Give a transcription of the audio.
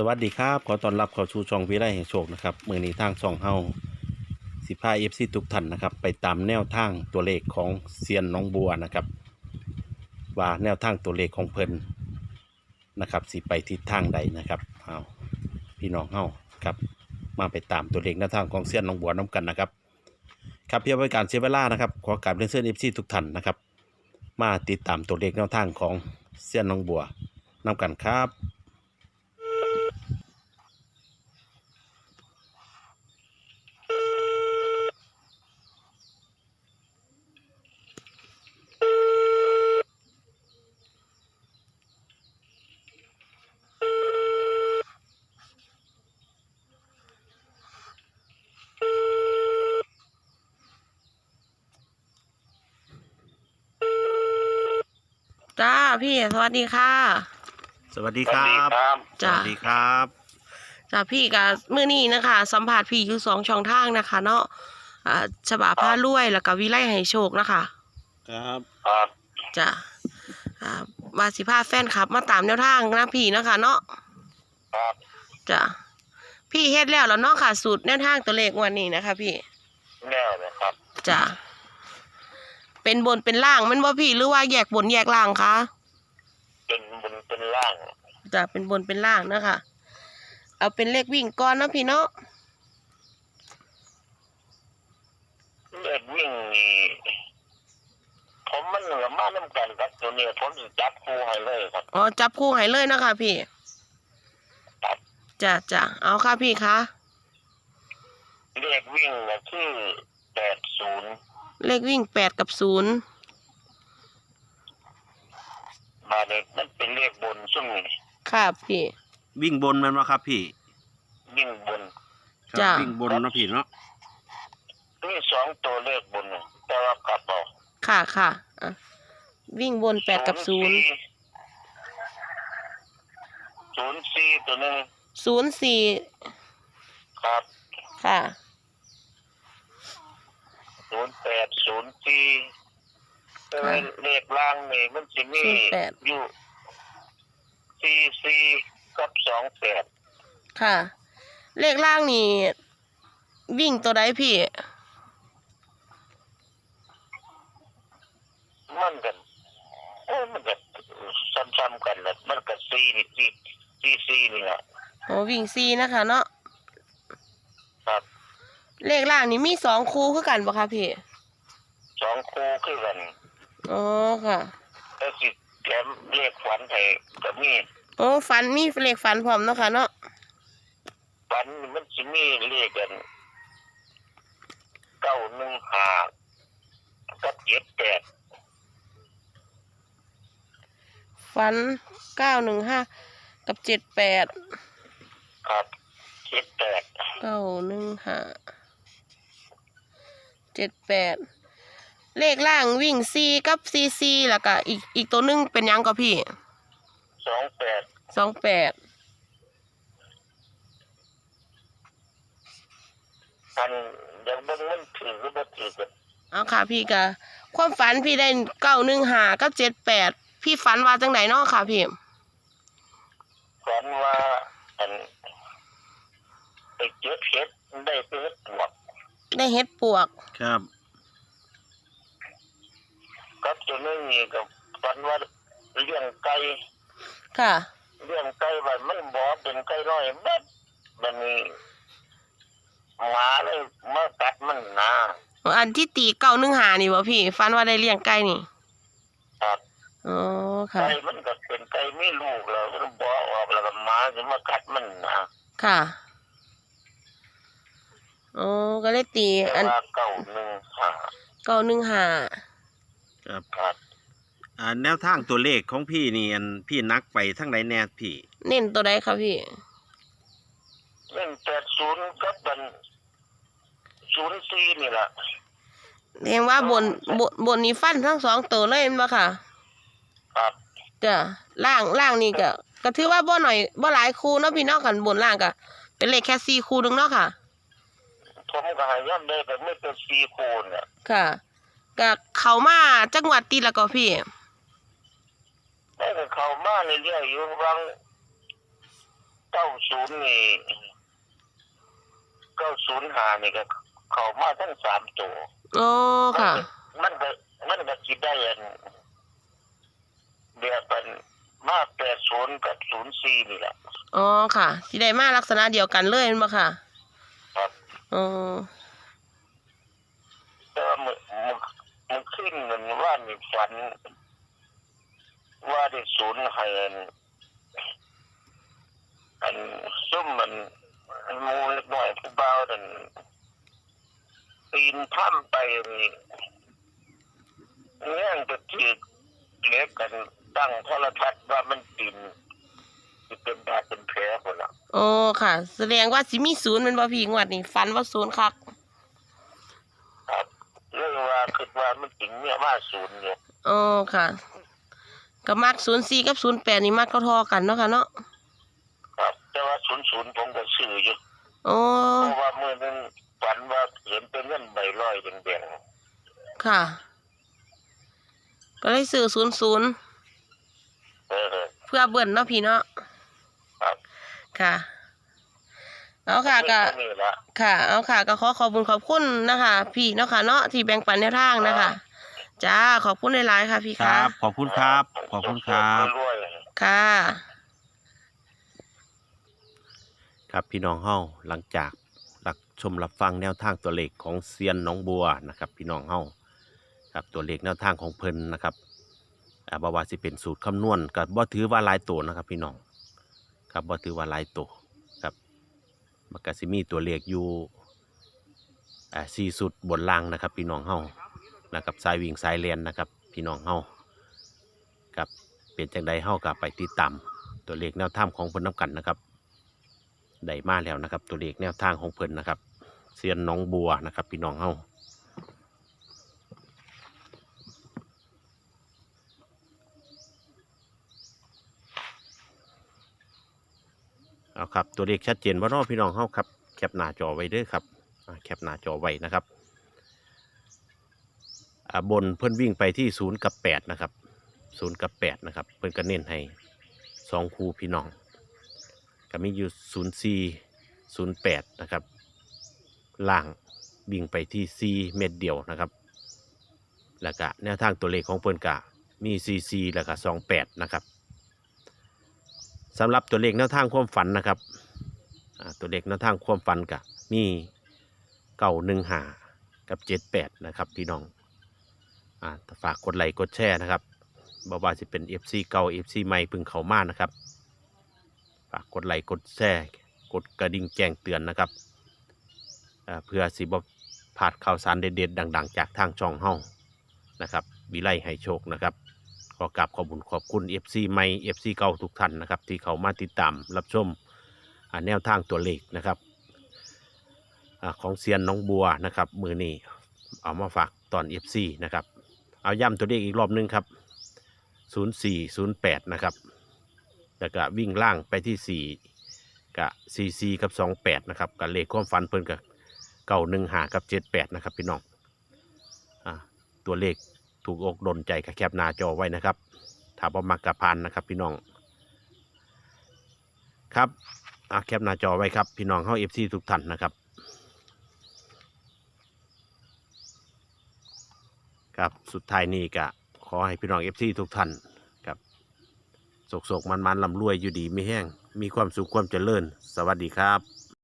สวัสดีครับ ขอต้อนรับเข้าสู่ช่องวิไลแห่งโชคนะครับมือนี้ทางช่องเฮาสิพาเอฟซีทุกท่านนะครับ ไปตามแนวทางตัวเลขของเซียนน้องบัวนะครับ ว่าแนวทางตัวเลขของเพิ่นนะครับสิไปทิศทางใดนะครับเอาพี่น้องเฮาครับ มาไปตามตัวเลขแนวทางของเซียนน้องบัวน้กันนะครับ ครับเพื่อเป็นการเสียเวลานะครับขอกราบเรียนเชิญเอฟซีทุกท่านนะครับ มาติดตามตัวเลขแนวทางของเซียนน้องบัวน้กันครับ จ้า พี่ สวัสดีค่ะ สวัสดีครับจ้ะสวัสดีครับ จ้าพี่กับมื้อนี้นะคะ สัมผัสพี่อยู่สองช่องทางนะคะ เนาะอ่าฉบาผ้ารวยแล้วก็วิไลให้โชคนะคะครับ ครับจ้าอ่ามาสิพาแฟนคลับ มาตามแนวทางนะพี่นะคะ เนาะครับจ้าพี่เฮ็ดแล้วแล้วเนาะค่ะสูตรแนวทางตัวเลขงวันนี้นะคะ พี่แน่นะครับจ้าเป็นบนเป็นล่างแมันบ่พี่หรือว่าแยกบนแยกล่างคะเป็นบน เป็นล่างจ้าเป็นบนเป็นล่างนะคะ เอาเป็นเลขวิ่งก่อนเนาะพี่เนาะเลือดวิ่งนี่ผมมันเหนือมาน้ำกันครับตัวเนี้ยผมจะจับคู่ให้เลยครับอ๋อจับคู่ให้เลยนะคะพี่ครับจ้ะจ้ะเอาค่ะพี่คะเลขวิ่งก็คือแปดศูนย์เลขวิ่งแปดกับศูนย์ มาเนี่ยมันเป็นเลขบน ซึ่งนี่ค่ะพี่ วิ่งบนแมันวะครับพี่วิ่งบนครับจ้ะ วิ่งบนเนาะพี่เนาะมีสองตัวเลขบนน่ะแต่ว่ากลับเอาค่ะค่ะอะวิ่งบนแปดกับศูนย์ศูนย์สี่ตัวหนึงศูนย์สี่ครับค่ะ ศูนย์แปดศูนย์สี่แต่ว่าเลขล่างนี่มันจะมีศูนย์แปด อยู่ สี่สี่กับสองแปดค่ะ เลขล่างนี่วิ่งตัวใดพี่ มันกันเอ้ยมันก็ซ้ำๆกันแหละมันก็สี่นี่สี่สี่สี่นี่แหละอ๋อวิ่งสี่นะคะเนาะครับเลขล่างนี่มีสองคู่คือกันปะคะพี่สองคู่คือกันอ๋อค่ะแล้วสิ แถมเลขฝันให้ก็มีโอ้ฝันมีเลขฝันพร้อมเนาะค่ะเนาะฝันมันสิมีเลขกันเก้าหนึ่งห้ากับเจ็ดแปดฝันเก้าหนึ่งห้ากับเจ็ดแปดครับเจ็ดแปดเก้าหนึ่งห้าเจ็ดแปด เลขล่างวิ่งซีกับซีซีแล้วก็อีกอีกตัวหนึงเป็นหยังก็พี่สองแปดสองแปดอันยังเบิ่งมันถือหรือบ่ถือกันเอาค่ะพี่กะความฝันพี่ได้เก้าหนึ่งห้ากับเจ็ดแปดพี่ฝันว่าจังไหนเนาะค่ะพี่ฝันว่าอันไปเจ็บเห็ดได้ไปเห็ดปวกได้เฮ็ดปวกครับกับ ตัวนึงนี่ก็ฝันว่าเลี้ยงไก่ค่ะเลี้ยงไก่ไว้มันบ่เป็นไก่น้อยเม็ดมันนี่หมาเลยมากัดมันนะอันที่ตีเก้าหนึ่งห้านี่บ่พี่ฝันว่าได้เลี้ยงไก่นี่ครับอ๋อค่ะ ไก่มันก็เป็นไก่ไม่ลูกแล้วมันบ่ออกแล้วก็หมาสิมากัดมันนะค่ะอ๋อก็เลยตีแต่อันว่าเก้าหนึ่งห้า เก้าหนึ่งห้า ครับครับอ่าแนวทางตัวเลขของพี่นี่อันพี่นักไปทั้งไหนแน่พี่ เน้นตัวใดคะพี่ เล่นแปดศูนย์กับบันศูนย์สี่นี่แหละเรียกว่าบนบนบนนี้ฟันทั้งสองตัวเลยแม่นบ่ค่ะครับจ้ะล่างล่างนี่ก็ก็ถือว่าบ่หน่อยบ่หลายคู่เนาะพี่เน้องกันบนล่างก็เป็นเลขแค่สี่คู่นึงเนาะค่ะ ผมก็ใหาย่ำได้แต่ไม่เป็นสี่คูณเนี่ยค่ะ ก็เข้ามาจังหวัดตีแล้วก็พี่ได้แต่เขามาเรื่อยๆอยู่บางเก้าศูนย์นี่เก้าศูนย์หานี่ก็เข้ามาทั้งสามตัวโอ้ค่ะ มันก็มันก็คิดได้อันเดียวกันมาแปดศูนย์กับศูนย์สี่นี่แหละอ๋อค่ะสิได้มาลักษณะเดียวกันเลยแมั้ยค่ะครับอ๋อแต่ว่ามึมึมึ ขึ้นเงินว่ามีฝัน ว่าได้ศูนย์ให้อันอันซุ่มมันหมูเล็กน้อยผู้เบาดันปีนถ้ำไปนี่เงี้ยงจะจีกเล็กกันตั้งโทรทัศน์ว่ามันปีนจะเป็นบาดเป็นแผลหมดละโอ้ค่ะ แสดงว่าสิมีศูนย์แมันบ่พี่งวดนี้ฝันว่าศูนย์คัก ครับเรื่องว่า คิดว่ามันถึงเนี่ยว่าศูนย์เนี่ยอ๋อค่ะก็มักศูนย์สี่กับศูนย์แปดนี่มักเท่าๆกันเนาะค่ะเนาะครับ แต่ว่าศูนย์ศูนย์ผมก็ซื้ออยู่โอ้เพราะว่ามื่อนั้นฝันว่าเห็นเป็นเงินใบร้อยแดงค่ะ ก็เลยซื้อศูนย์ศูนย์ๆเออเพื่อเบิ่นเนาะพี่เนาะครับค่ะ เอาค่ะก็นี่ละค่ะ เอาค่ะก็ขอขอบคุณขอบคุณนะคะ พี่เนาะค่ะเนาะที่แบ่งปันแนวทางนะคะจ้าขอบคุณหลายๆค่ะพี่คค่ะรับ ขอบคุณครับ ขอบคุณครับรวยค่ะ ครับพี่น้องเฮาหลังจากรับชมรับฟังแนวทางตัวเลขของเซียนหน้องบัวนะครับ พี่น้องเฮาครับตัวเลขแนวทางของเพิ่นนะครับอ่าบ่ว่าสิเป็นสูตรคำนวณก็บ่ถือว่าหลายตัวนะครับ พี่น้องครับบ่ถือว่าหลายตัวครับ มันก็สิมีตัวเลขอยู่อ่าสี่สุดบนล่างนะครับ พี่น้องเฮานะครับสายวิ่งสายเลียนนะครับ พี่น้องเฮาครับเปลี่ยนจากใดเฮากับไปติดตามตัวเลขแนวทางของเพิ่นนํกันนะครับได้มาแล้วนะครับ ตัวเลขแนวทางของเพิ่นนะครับเซียนน้องบัวนะครับ พี่น้องเฮา เอาครับตัวเลขชัดเจนว่านอพี่น้องเฮาครับแคปหน้าจอไว้เด้อครับแคปหน้าจอไว้นะครับบนเพิ่อนวิ่งไปที่ศูนย์กับแปดนะครับศูนย์กับแปดนะครับเพิ่อนก็เน้นให้สองคู่พี่น้องก็มีอยู่ศูนย์สี่ศูนย์แปดนะครับล่างวิ่งไปที่ 4 เม็ดเดียวนะครับ แล้วก็แนวทางตัวเลขของเพิ่อนกะมี 4 4 แล้วก็28 นะครับ สำหรับตัวเลขแนวทางความฝันนะครับตัวเลขแนวทางความฝันกะมีเก่าหนึ่งหากับ78นะครับพี่น้องอ่าฝากกดไลค์กดแชร์นะครับบ่ว่าจะเป็น FC เก่า FC ใหม่พึ่งเข้ามานะครับฝากกดไลค์กดแชร์กดกระดิ่งแจ้งเตือนนะครับเอ่อเพื่อสิบพลาดข่าวสารเด็ดๆดัง ๆ จากทางช่องเฮ้านะครับวิไลให้โชคนะครับ ขอกราบขอบคุญขอบคุณ FC ใหม่ FC เก่าทุกท่านนะครับ ที่เขามาติดตามรับชมแนวทางตัวเลขนะครับอของเซียนน้องบัวนะครับ มือนี้เอามาฝากตอน FC นะครับ เอาย้ำตัวเลขอีกรอบนึงครับ 0408 นะครับแล้วก็วิ่งล่างไปที่สี่กับสี่สี่กับสองแปดนะครับกับเลขความฝันเพิ่นกับเก่าหนึ่งหากับเจ็ดแปดนะครับพี่น้องอตัวเลข ถูกอกดนใจกับแคปหน้าจอไว้นะครับถ้าบ่มักกะพานนะครับ พี่น้อง ครับอาแคปหน้าจอไว้ครับ พี่น้องเฮาเอฟซีทุกท่านนะครับครับสุดท้ายนี้ก็ขอให้พี่น้องเอฟซีทุกท่านครับโศกโศกมันมันๆลำรวยอยู่ดีไม่แห้งมีความสุขความเจริญ สวัสดีครับ